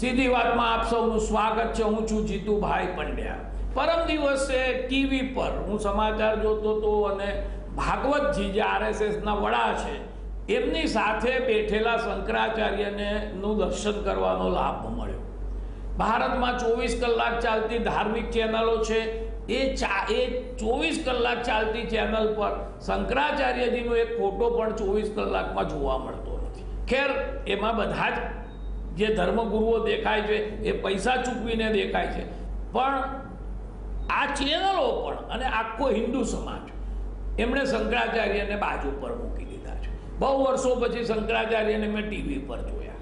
સીધી વાતમાં આપ સૌનું સ્વાગત છે. હું છું જીતુભાઈ પંડ્યા. પરમ દિવસે ટીવી પર હું સમાચાર જોતો હતો અને ભાગવતજી જે આરએસએસના વડા છે, એમની સાથે બેઠેલા શંકરાચાર્યને નું દર્શન કરવાનો લાભ મળ્યો. ભારતમાં ચોવીસ કલાક ચાલતી ધાર્મિક ચેનલો છે. એ ચા, એ ચોવીસ કલાક ચાલતી ચેનલ પર શંકરાચાર્યજીનો એક ફોટો પણ ચોવીસ કલાકમાં જોવા મળતો નથી. ખેર, એમાં બધા જ જે ધર્મગુરુઓ દેખાય છે, એ પૈસા ચૂકવીને દેખાય છે. પણ આ ચેનલો પણ અને આખો હિન્દુ સમાજ એમણે શંકરાચાર્યને બાજુ પર મૂકી દીધા છે. બહુ વર્ષો પછી શંકરાચાર્યને મેં ટીવી પર જોયા.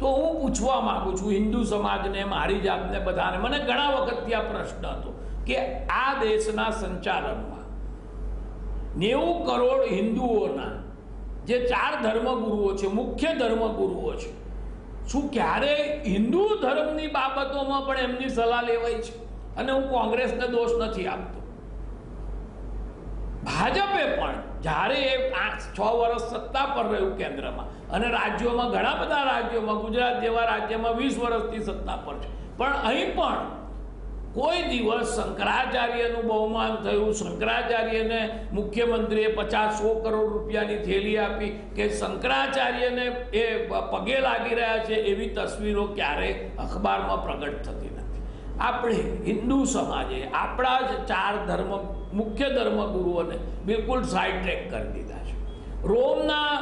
તો હું પૂછવા માગું છું, હિન્દુ સમાજને, મારી જાતને બધાને, મને ઘણા વખતથી આ પ્રશ્ન હતો કે આ દેશના સંચાલનમાં નેવું કરોડ હિન્દુઓના જે ચાર ધર્મગુરુઓ છે, મુખ્ય ધર્મગુરુઓ છે શું ક્યારે હિન્દુ ધર્મની બાબતોમાં પણ એમની સલાહ લેવાય છે? અને હું કોંગ્રેસને દોષ નથી આપતો. ભાજપે પણ જ્યારે એ આઠ, છ વર્ષ સત્તા પર રહ્યું કેન્દ્રમાં, અને રાજ્યોમાં ઘણા બધા રાજ્યોમાં, ગુજરાત જેવા રાજ્યમાં વીસ વર્ષથી સત્તા પર છે. પણ અહીં પણ કોઈ દિવસ શંકરાચાર્યનું બહુમાન થયું. શંકરાચાર્યને મુખ્યમંત્રીએ પચાસ સો કરોડ રૂપિયાની થેલી આપી કે શંકરાચાર્યને એ પગે લાગી રહ્યા છે એવી તસવીરો ક્યારેય અખબારમાં પ્રગટ થતી નથી. આપણે હિન્દુ સમાજે આપણા જ ચાર ધર્મ, મુખ્ય ધર્મગુરુઓને બિલકુલ સાઈડ ટ્રેક કરી દીધા છે. રોમના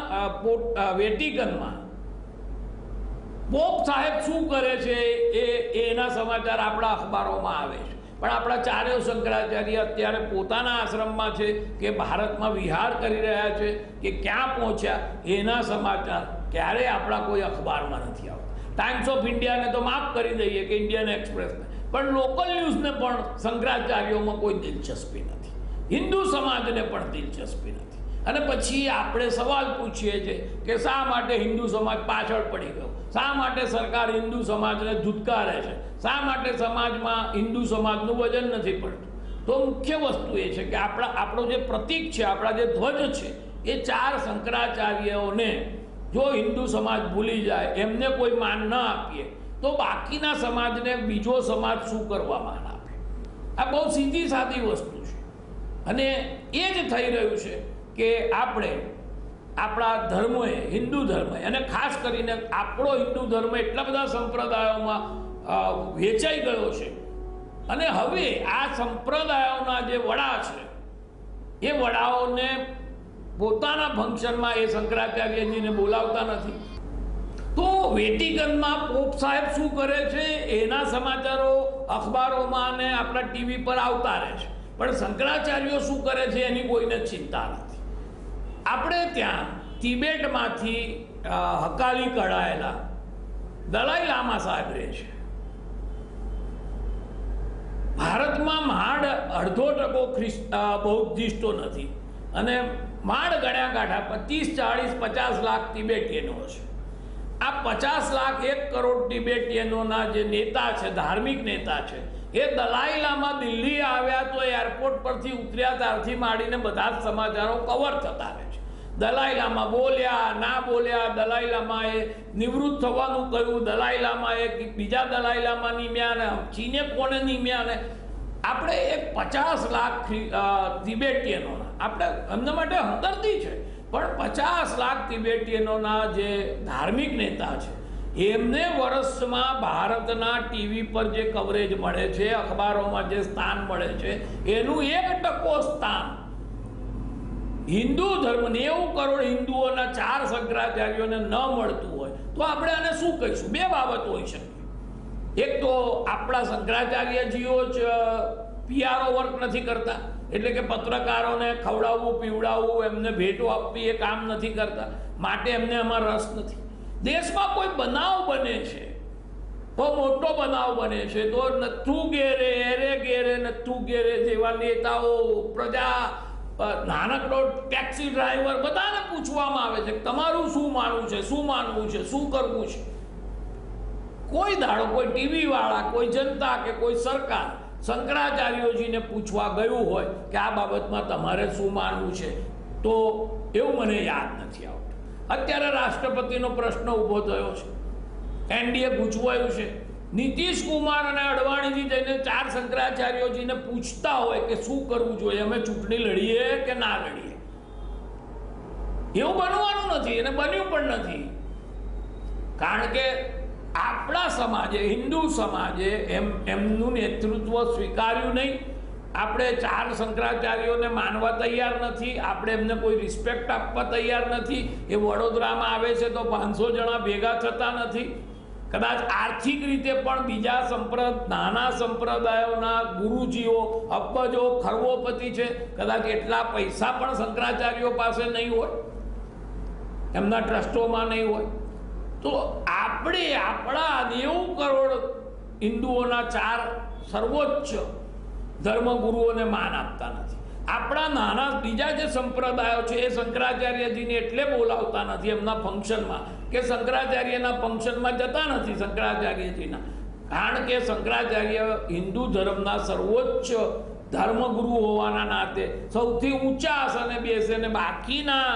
વેટિકનમાં પોપ સાહેબ શું કરે છે? એ, એના સમાચાર આપણા અખબારોમાં આવે છે. પણ આપણા ચારેય શંકરાચાર્ય અત્યારે પોતાના આશ્રમમાં છે કે ભારતમાં વિહાર કરી રહ્યા છે કે ક્યાં પહોંચ્યા? એના સમાચાર ક્યારેય આપણા કોઈ અખબારમાં નથી આવતા. ટાઈમ્સ ઓફ ઇન્ડિયાને તો માફ કરી દઈએ કે ઇન્ડિયન એક્સપ્રેસને પણ લોકલ ન્યૂઝને પણ શંકરાચાર્યોમાં કોઈ દિલચસ્પી નથી. હિન્દુ સમાજને પણ દિલચસ્પી નથી. અને પછી આપણે સવાલ પૂછીએ છીએ કે શા માટે હિન્દુ સમાજ પાછળ પડી ગયો? શા માટે સરકાર હિન્દુ સમાજને ધુતકારે છે? શા માટે સમાજમાં હિન્દુ સમાજનું વજન નથી પડતું? તો મુખ્ય વસ્તુ એ છે કે આપણા આપણો જે પ્રતીક છે, આપણા જે ધ્વજ છે, એ ચાર શંકરાચાર્યોને જો હિન્દુ સમાજ ભૂલી જાય, એમને કોઈ માન ન આપીએ, તો બાકીના સમાજને બીજો સમાજ શું કરવા માન આપે? આ બહુ સીધી સાદી વસ્તુ છે. અને એ જ થઈ રહ્યું છે કે આપણે આપણા ધર્મોએ, હિન્દુ ધર્મ અને ખાસ કરીને આપણો હિન્દુ ધર્મ એટલા બધા સંપ્રદાયોમાં વેચાઈ ગયો છે. અને હવે આ સંપ્રદાયોના જે વડા છે, એ વડાઓને પોતાના ફંક્શનમાં એ શંકરાચાર્યજીને બોલાવતા નથી. તો વેટિકનમાં પોપ સાહેબ શું કરે છે? એના સમાચારો અખબારોમાં અને આપણા ટીવી પર આવતા રહે છે. પણ શંકરાચાર્યો શું કરે છે એની કોઈને ચિંતા નથી. આપણે ત્યાં તિબેટમાંથી હકાલી કઢાયેલા દલાઈ લામા સાહેબ રહે છે. ભારતમાં માંડ અડધો ટકો ખ્રિસ્ત બૌદ્ધિસ્ટો નથી અને માંડ ગણ્યા કાંઠા પચીસ, ચાળીસ, પચાસ લાખ તિબેટીયનો છે. આ પચાસ લાખ એક કરોડ તિબેટીયનોના જે નેતા છે, ધાર્મિક નેતા છે એ દલાઈ લામા દિલ્હી આવ્યા તો એરપોર્ટ પરથી ઉતર્યા, ત્યારથી માંડીને બધા જ સમાચારો કવર થતા રહે છે. દલાઈ લામા બોલ્યા, ના બોલ્યા દલાઈ લામાએ નિવૃત્ત થવાનું કહ્યું દલાઈ લામાએ બીજા દલાઈ લામા નિમ્યા ને ચીને કોને નિમ્યા ને આપણે એ પચાસ લાખ તિબેટીયનોના, આપણે એમના માટે હમદર્દી છે. પણ પચાસ લાખ તિબેટીયનોના જે ધાર્મિક નેતા છે એમને વર્ષમાં ભારતના ટીવી પર જે કવરેજ મળે છે, અખબારોમાં જે સ્થાન મળે છે, એનું એક ટકો સ્થાન. હિન્દુ ધર્મ નેવું કરોડ હિન્દુઓના ચાર શંકરાચાર્યોને ન મળતું હોય, તો આપણે આને શું કહીશું? બે બાબત હોઈ શકે. એક તો આપણા શંકરાચાર્યજીઓ જ પીઆરઓ વર્ક નથી કરતા. એટલે કે પત્રકારોને ખવડાવવું, પીવડાવવું, એમને ભેટો આપવી એ કામ નથી કરતા. માટે એમને એમાં રસ નથી. દેશમાં કોઈ બનાવ બને છે? બહુ મોટો બનાવ બને છે તો નથું ગેરે એરે ગેરે નથું ગેરે જેવા નેતાઓ, પ્રજા નાનકડો ટેક્સી ડ્રાઈવર બધાને પૂછવામાં આવે છે તમારું શું માનવું છે, શું માનવું છે, શું કરવું છે? કોઈ દાડો, કોઈ ટીવી વાળા કોઈ જનતા કે કોઈ સરકાર શંકરાચાર્યોજીને પૂછવા ગયું હોય કે આ બાબતમાં તમારે શું માનવું છે, તો એવું મને યાદ નથી આવતું. અત્યારે રાષ્ટ્રપતિનો પ્રશ્ન ઊભો થયો છે. એનડીએ ગૂંચવાયું છે. નીતિશ કુમાર અને અડવાણીજી જઈને ચાર શંકરાચાર્યોજીને પૂછતા હોય કે શું કરવું જોઈએ, અમે ચૂંટણી લડીએ કે ના લડીએ? એવું બનવાનું નથી અને બન્યું પણ નથી. કારણ કે આપણા સમાજે, હિન્દુ સમાજે એમ એમનું નેતૃત્વ સ્વીકાર્યું નહીં. આપણે ચાર શંકરાચાર્યોને માનવા તૈયાર નથી, આપણે એમને કોઈ રિસ્પેક્ટ આપવા તૈયાર નથી. એ વડોદરામાં આવે છે તો પાંચસો જણા ભેગા થતા નથી. કદાચ આર્થિક રીતે પણ બીજા સંપ્રદ, નાના સંપ્રદાયોના ગુરુજીઓ અબ્બજો ખરવોપતિ છે, કદાચ એટલા પૈસા પણ શંકરાચાર્યો પાસે નહીં હોય, એમના ટ્રસ્ટોમાં નહીં હોય. તો આપણે આપણા નેવું કરોડ હિન્દુઓના ચાર સર્વોચ્ચ ધર્મગુરુઓને માન આપતા નથી. આપણા નાના, બીજા જે સંપ્રદાયો છે, એ શંકરાચાર્યજીને એટલે બોલાવતા નથી એમના ફંક્શનમાં કે શંકરાચાર્યના ફંક્શનમાં જતા નથી શંકરાચાર્યજીના. કારણ કે શંકરાચાર્ય હિન્દુ ધર્મના સર્વોચ્ચ ધર્મગુરુ હોવાના નાતે સૌથી ઊંચા આસને બેસે ને બાકીના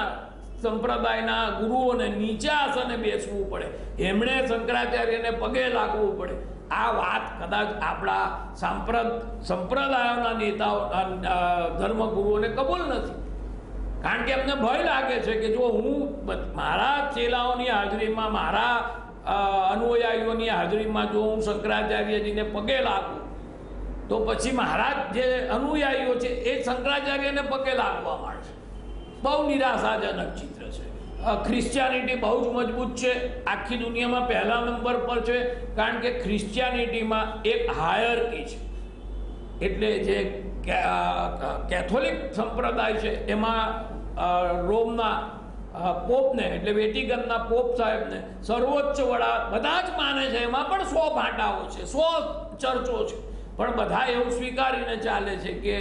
સંપ્રદાયના ગુરુઓને નીચા આસને બેસવું પડે. એમણે શંકરાચાર્યને પગે લાગવું પડે. આ વાત કદાચ આપણા સાંપ્રદ, સંપ્રદાયોના નેતાઓ ધર્મગુરુઓને કબૂલ નથી. કારણ કે એમને ભય લાગે છે કે જો હું મારા ચેલાઓની હાજરીમાં, મારા અનુયાયીઓની હાજરીમાં જો હું શંકરાચાર્યજીને પગે લાગું, તો પછી મારા જે અનુયાયીઓ છે એ શંકરાચાર્યને પગે લાગવા માંડશે. બહુ નિરાશાજનક ચિત્ર છે. ક્રિશ્ચિયાનિટી બહુ જ મજબૂત છે. આખી દુનિયામાં પહેલા નંબર પર છે. કારણ કે ક્રિશ્ચિયાનિટીમાં એક હાયર કી છે. એટલે જે કેથોલિક સંપ્રદાય છે, એમાં રોમના પોપને, એટલે વેટિકનના પોપ સાહેબને સર્વોચ્ચ વડા બધા જ માને છે. એમાં પણ સો ભાંટાઓ છે, સો ચર્ચો છે. પણ બધા એવું સ્વીકારીને ચાલે છે કે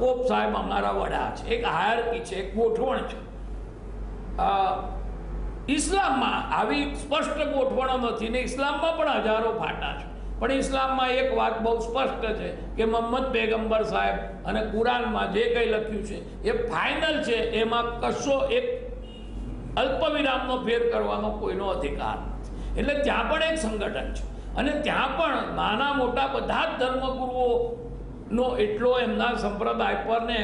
પોપ સાહેબ અમારા વડા છે. એક હાયરકી છે, એક ગોઠવણ છે. ઇસ્લામમાં આવી સ્પષ્ટ ગોઠવણો નથી ને ઇસ્લામમાં પણ હજારો ફાટા છે. પણ ઇસ્લામમાં એક વાત બહુ સ્પષ્ટ છે કે મોહમ્મદ પેગંબર સાહેબ અને કુરાનમાં જે કંઈ લખ્યું છે, એ ફાઇનલ છે, એમાં કશો એક અલ્પ વિરામનો ફેર કરવાનો કોઈનો અધિકાર નથી. એટલે ત્યાં પણ એક સંગઠન છે. અને ત્યાં પણ નાના મોટા બધા જ ધર્મગુરુઓનો એટલો એમના સંપ્રદાય પર ને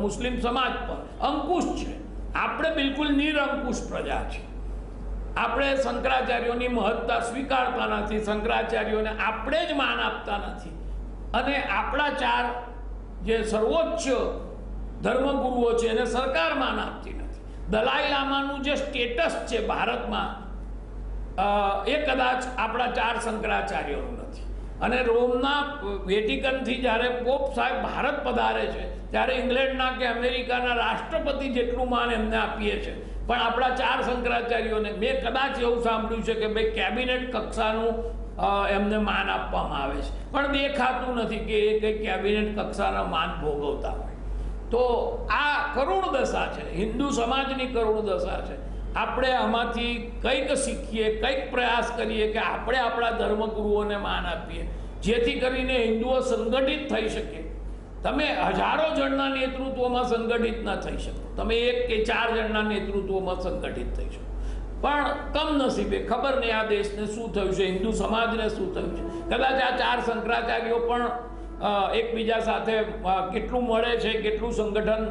મુસ્લિમ સમાજ પર અંકુશ છે. આપણે બિલકુલ નિરંકુશ પ્રજા છે આપણે શંકરાચાર્યોની મહત્તા સ્વીકારતા નથી, શંકરાચાર્યોને આપણે જ માન આપતા નથી. અને આપણા ચાર જે સર્વોચ્ચ ધર્મગુરુઓ છે એને સરકાર માન આપતી નથી. દલાઈ લામાનું જે સ્ટેટસ છે ભારતમાં એ કદાચ આપણા ચાર શંકરાચાર્યોનું નથી. અને રોમના વેટિકનથી જ્યારે પોપ સાહેબ ભારત પધારે છે, ત્યારે ઇંગ્લેન્ડના કે અમેરિકાના રાષ્ટ્રપતિ જેટલું માન એમને આપીએ છે. પણ આપણા ચાર શંકરાચાર્યોને મેં કદાચ એવું સાંભળ્યું છે કે ભાઈ કેબિનેટ કક્ષાનું એમને માન આપવામાં આવે છે. પણ દેખાતું નથી કે એ કંઈ કેબિનેટ કક્ષાના માન ભોગવતા હોય. તો આ કરુણ દશા છે. હિન્દુ સમાજની કરુણ દશા છે. આપણે આમાંથી કંઈક શીખીએ, કંઈક પ્રયાસ કરીએ કે આપણે આપણા ધર્મગુરુઓને માન આપીએ, જેથી કરીને હિન્દુઓ સંગઠિત થઈ શકે. તમે હજારો જણના નેતૃત્વમાં સંગઠિત ન થઈ શકો. તમે એક કે ચાર જણના નેતૃત્વમાં સંગઠિત થઈ શકો. પણ કમનસીબે ખબર નહીં આ દેશને શું થયું છે, હિન્દુ સમાજને શું થયું છે. કદાચ આ ચાર શંકરાચાર્યો પણ એકબીજા સાથે કેટલું મળે છે, કેટલું સંગઠન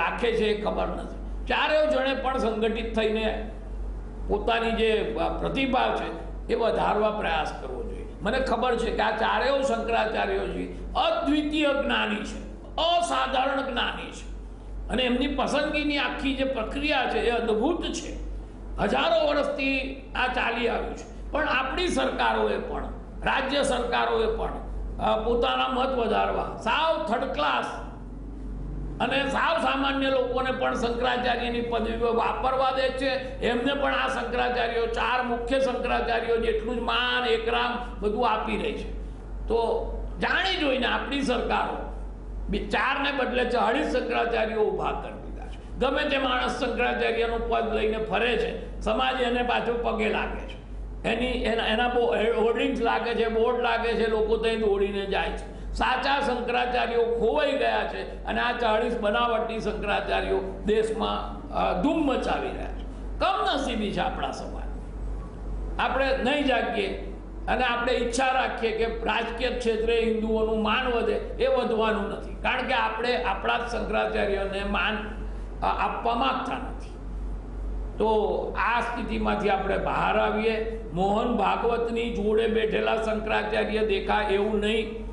રાખે છે એ ખબર નથી. ચારેય જણે પણ સંગઠિત થઈને પોતાની જે પ્રતિભા છે, એ વધારવા પ્રયાસ કરવો જોઈએ. મને ખબર છે કે આ ચારેય શંકરાચાર્યજી અદ્વિતીય જ્ઞાની છે, અસાધારણ જ્ઞાની છે. અને એમની પસંદગીની આખી જે પ્રક્રિયા છે, એ અદ્ભુત છે. હજારો વર્ષથી આ ચાલી આવ્યું છે. પણ આપણી સરકારોએ પણ, રાજ્ય સરકારોએ પણ પોતાના મત વધારવા, સાવ થર્ડ ક્લાસ અને સાવ સામાન્ય લોકોને પણ શંકરાચાર્યની પદવીઓ વાપરવા દે છે. એમને પણ આ શંકરાચાર્યો, ચાર મુખ્ય શંકરાચાર્યો જેટલું જ માન, એકરામ બધું આપી રહી છે. તો જાણી જોઈને આપણી સરકારો ચારને બદલે ચાળીસ શંકરાચાર્યો ઊભા કરી દીધા છે. ગમે તે માણસ શંકરાચાર્યનું પદ લઈને ફરે છે, સમાજ એને પાછો પગે લાગે છે. એની, એના એના હોર્ડિંગ્સ લાગે છે બોર્ડ લાગે છે, લોકો ત્યાં દોડીને જાય છે. સાચા શંકરાચાર્યો ખોવાઈ ગયા છે અને આ ચાળીસ બનાવટની શંકરાચાર્યો દેશમાં ધૂમ મચાવી રહ્યા છે. કમનસીબી છે આપણા સમાજ. આપણે નહીં જાગીએ અને આપણે ઈચ્છા રાખીએ કે રાજકીય ક્ષેત્રે હિન્દુઓનું માન વધે એ વધવાનું નથી. કારણ કે આપણે આપણા જ શંકરાચાર્યને માન આપવા માગતા નથી. તો આ સ્થિતિમાંથી આપણે બહાર આવીએ. મોહન ભાગવતની જોડે બેઠેલા શંકરાચાર્ય દેખાય એવું નહીં.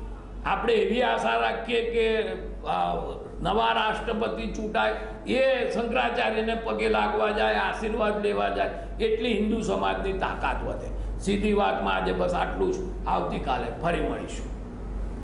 આપણે એવી આશા રાખીએ કે નવા રાષ્ટ્રપતિ ચૂંટાય, એ શંકરાચાર્યને પગે લાગવા જાય, આશીર્વાદ લેવા જાય, એટલી હિન્દુ સમાજની તાકાત વધે. સીધી વાતમાં આજે બસ આટલું જ. આવતીકાલે ફરી મળીશું.